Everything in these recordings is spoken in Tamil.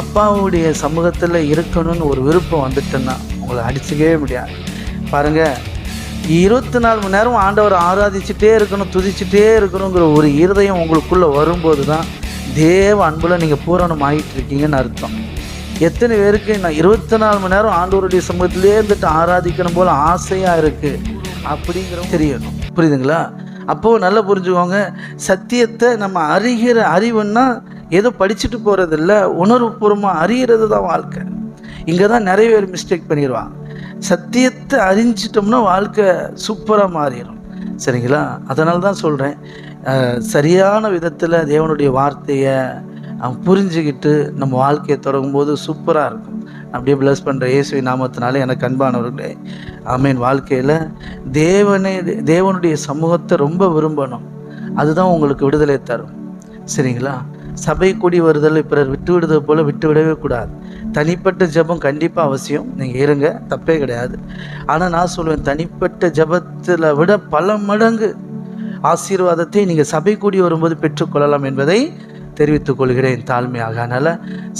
அப்பாவுடைய சமூகத்தில் இருக்கணும்னு ஒரு விருப்பம் வந்துட்டுன்னா உங்களை அடிச்சுக்கவே முடியாது. பாருங்கள் இருபத்தி நாலு மணி நேரம் ஆண்டவர் ஆராதிச்சுட்டே இருக்கணும் துதிச்சுட்டே இருக்கணுங்கிற ஒரு இருதயம் உங்களுக்குள்ளே வரும்போது தான் தேவ அன்பில் நீங்கள் பூரணம் ஆகிட்டு இருக்கீங்கன்னு அர்த்தம். எத்தனை பேருக்கு நான் இருபத்தி நாலு மணி நேரம் ஆண்டவருடைய சமூகத்திலே இருந்துட்டு ஆராதிக்கணும் போல் ஆசையாக இருக்குது அப்படிங்கிறவங்க தெரியணும். புரியுதுங்களா? அப்போது நல்லா புரிஞ்சுக்கோங்க சத்தியத்தை நம்ம அறிகிற அறிவுன்னா ஏதோ படிச்சுட்டு போகிறதில்ல உணர்வுபூர்வமாக அறிகிறது தான் வாழ்க்கை. இங்கே தான் நிறைய பேர் மிஸ்டேக் பண்ணிடுவாங்க சத்தியத்தை அறிஞ்சிட்டோம்னா வாழ்க்கை சூப்பராக மாறிடும். சரிங்களா? அதனால தான் சொல்கிறேன் சரியான விதத்தில் தேவனுடைய வார்த்தையை அவன் புரிஞ்சுக்கிட்டு நம்ம வாழ்க்கையை தொடங்கும்போது சூப்பராக இருக்கும். அப்படியே ப்ளஸ் பண்ணுற இயேசுவி நாமத்தினால எனக்கு அன்பானவர்களே. ஆமீன். வாழ்க்கையில் தேவனே தேவனுடைய சமூகத்தை ரொம்ப விரும்பணும். அதுதான் உங்களுக்கு விடுதலை தரும். சரிங்களா? சபை கூடி வருதல் பிறர் விட்டு விடுதல் போல் விட்டு விடவே கூடாது. தனிப்பட்ட ஜெபம் கண்டிப்பாக அவசியம். நீங்கள் இருங்க தப்பே கிடையாது. ஆனால் நான் சொல்லுவேன் தனிப்பட்ட ஜெபத்தில் விட பல மடங்கு ஆசீர்வாதத்தை நீங்கள் சபை கூடி வரும்போது பெற்றுக்கொள்ளலாம் என்பதை தெரிவித்துக் கொள்கிறேன் தாழ்மையாக. அதனால்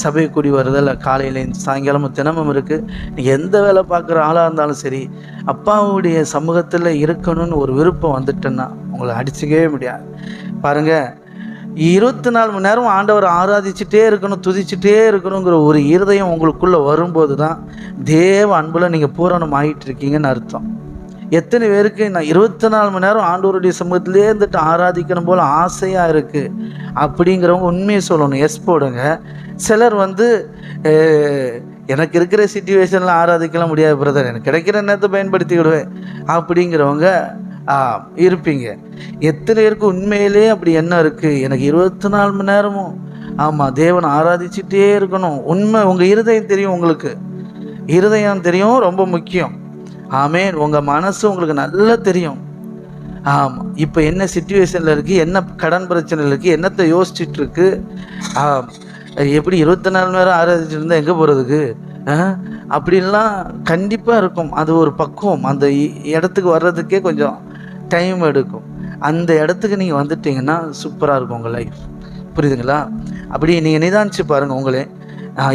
சபை கூடி வருதல் காலையில் சாயங்காலமும் தினமும் இருக்குது நீங்கள் எந்த வேலை பார்க்குற ஆளாக இருந்தாலும் சரி அப்பாவுடைய சமூகத்தில் இருக்கணும்னு ஒரு விருப்பம் வந்துட்டேன்னா உங்களை அடிச்சுக்கவே முடியாது. பாருங்கள் இருபத்தி நாலு மணி நேரம் ஆண்டவர் ஆராதிச்சுட்டே இருக்கணும் துதிச்சுட்டே இருக்கணுங்கிற ஒரு இருதயம் உங்களுக்குள்ளே வரும்போது தான் தேவ அன்பில் நீங்கள் பூரணம் ஆகிட்டு இருக்கீங்கன்னு அர்த்தம். எத்தனை பேருக்கு நான் இருபத்தி நாலு மணி நேரம் ஆண்டவருடைய சமூகத்திலே இருந்துட்டு ஆராதிக்கணும் போல் ஆசையாக இருக்குது அப்படிங்கிறவங்க உண்மையை சொல்லணும். எஸ் போடுங்க. சிலர் வந்து எனக்கு இருக்கிற சுச்சுவேஷனில் ஆராதிக்கலாம் முடியாது பிரதர் எனக்கு கிடைக்கிற நேரத்தை பயன்படுத்திவிடுவேன் அப்படிங்கிறவங்க இருப்பீங்க. எத்தனை பேருக்கு உண்மையிலே அப்படி என்ன இருக்குது எனக்கு இருபத்தி நாலு மணி நேரமும் ஆமாம் தேவனை ஆராதிச்சுட்டே இருக்கணும். உண்மை உங்கள் இருதயம் தெரியும் உங்களுக்கு. இருதயம் தெரியும் ரொம்ப முக்கியம். ஆமேன். உங்கள் மனசு உங்களுக்கு நல்லா தெரியும். ஆமாம் இப்போ என்ன சுச்சுவேஷனில் இருக்குது என்ன கடன் பிரச்சனை இருக்குது என்னத்தை யோசிச்சுட்டு இருக்கு எப்படி இருபத்தி நாலு நேரம் ஆராதிச்சுட்டு இருந்தால் எங்கே போகிறதுக்கு அப்படின்லாம் கண்டிப்பாக இருக்கும். அது ஒரு பக்குவம். அந்த இடத்துக்கு வர்றதுக்கே கொஞ்சம் டைம் எடுக்கும். அந்த இடத்துக்கு நீங்கள் வந்துட்டீங்கன்னா சூப்பராக இருக்கும் உங்கள் லைஃப் புரியுதுங்களா? அப்படி நீங்கள் நிதானிச்சு பாருங்கள் உங்களே.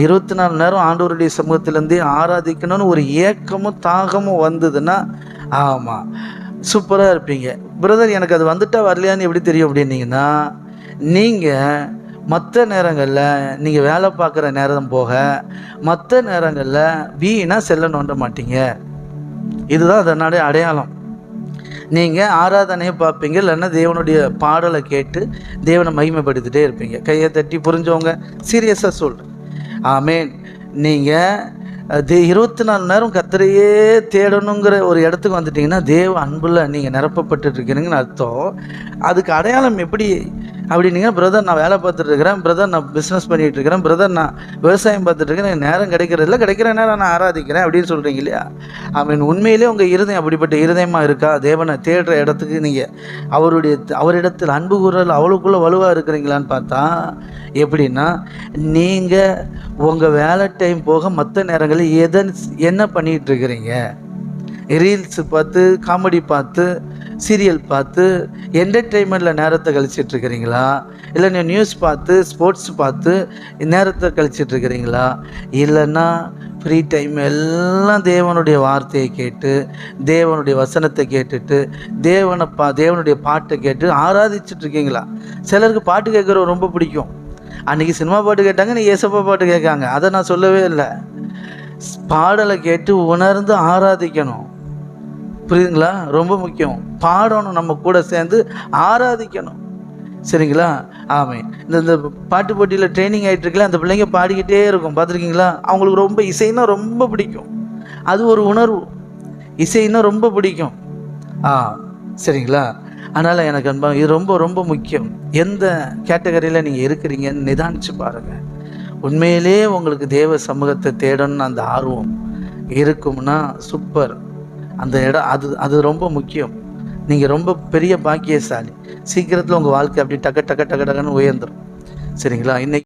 இருபத்தி நாலு நேரம் ஆண்டோருடைய சமூகத்திலேருந்தே ஆராதிக்கணும்னு ஒரு ஏக்கமும் தாகமும் வந்ததுன்னா ஆமாம் சூப்பராக இருப்பீங்க. பிரதர் எனக்கு அது வந்துட்டா வரலையான்னு எப்படி தெரியும் அப்படின்னீங்கன்னா நீங்கள் மற்ற நேரங்களில் நீங்கள் வேலை பார்க்குற நேரம் போக மற்ற நேரங்களில் வீணாக செல்ல நோண்ட மாட்டீங்க. இதுதான் அதனுடைய அடையாளம். நீங்கள் ஆராதனையை பார்ப்பீங்க இல்லைன்னா தேவனுடைய பாடலை கேட்டு தேவனை மகிமைப்படுத்திட்டே இருப்பீங்க. கையை தட்டி புரிஞ்சவங்க சீரியஸாக சொல்கிறேன் ஆமேன். நீங்கள் தே இருபத்தி நாலு நேரம் கத்திரையே தேடணுங்கிற ஒரு இடத்துக்கு வந்துட்டிங்கன்னா தேவ அன்பில் நீங்கள் நிரப்பப்பட்டு இருக்கிறீங்கன்னு அர்த்தம். அதுக்கு அடையாளம் எப்படி அப்படின்னீங்க பிரதர் நான் வேலை பார்த்துட்டு இருக்கிறேன். பிரதர் நான் பிஸ்னஸ் பண்ணிகிட்டு இருக்கிறேன். பிரதர் நான் விவசாயம் பார்த்துட்டு இருக்கேன். எனக்கு நேரம் கிடைக்கிறதில்ல கிடைக்கிற நேரம் நான் ஆராதிக்கிறேன். அப்படின்னு சொல்கிறீங்க இல்லையா? ஐ மீன் உண்மையிலே உங்கள் இருதயம் அப்படிப்பட்ட இருதயமாக இருக்கா? தேவனை தேடுற இடத்துக்கு நீங்கள் அவருடைய அவரிடத்தில் அன்பு கூறல் அவளுக்குள்ளே வலுவாக இருக்கிறீங்களான்னு பார்த்தா எப்படின்னா நீங்கள் உங்கள் வேலை டைம் போக மற்ற நேரங்களில் எதை என்ன பண்ணிகிட்டு இருக்கிறீங்க? ரீல்ஸு பார்த்து காமெடி பார்த்து சீரியல் பார்த்து என்டர்டெயின்மெண்ட்டில் நேரத்தை கழிச்சிட்ருக்கிறீங்களா? இல்லை நீ நியூஸ் பார்த்து ஸ்போர்ட்ஸ் பார்த்து நேரத்தை கழிச்சிட்ருக்கிறீங்களா? இல்லைன்னா ஃப்ரீ டைம் எல்லாம் தேவனுடைய வார்த்தையை கேட்டு தேவனுடைய வசனத்தை கேட்டுட்டு தேவனை பா தேவனுடைய பாட்டை கேட்டு ஆராதிச்சிட்ருக்கீங்களா? சிலருக்கு பாட்டு கேட்குறவங்க ரொம்ப பிடிக்கும். அன்றைக்கி சினிமா பாட்டு கேட்டாங்க நீ ஏசப்பா பாட்டு கேட்காங்க. அதை நான் சொல்லவே இல்லை. பாடலை கேட்டு உணர்ந்து ஆராதிக்கணும். புரியுதுங்களா? ரொம்ப முக்கியம். பாடணும் நம்ம கூட சேர்ந்து ஆராதிக்கணும். சரிங்களா? ஆமை இந்த இந்த பாட்டு போட்டியில் ட்ரைனிங் ஆகிட்டு இருக்கல அந்த பிள்ளைங்க பாடிக்கிட்டே இருக்கும். பார்த்துருக்கீங்களா? அவங்களுக்கு ரொம்ப இசைன்னா ரொம்ப பிடிக்கும். அது ஒரு உணர்வு. இசைன்னா ரொம்ப பிடிக்கும். ஆ சரிங்களா? அதனால் எனக்கு அன்பா இது ரொம்ப ரொம்ப முக்கியம். எந்த கேட்டகரியில் நீங்கள் இருக்கிறீங்கன்னு நிதானித்து பாருங்கள் உண்மையிலே உங்களுக்கு தேவ சமூகத்தை தேடணும்னு அந்த ஆர்வம் இருக்கும்னா சூப்பர் அந்த இடம் அது அது ரொம்ப முக்கியம். நீங்கள் ரொம்ப பெரிய பாக்கியசாலி. சீக்கிரத்தில் உங்கள் வாழ்க்கை அப்படி டக்க டக்க டக்க டக்குன்னு உயர்ந்துடும் சரிங்களா? இன்னைக்கு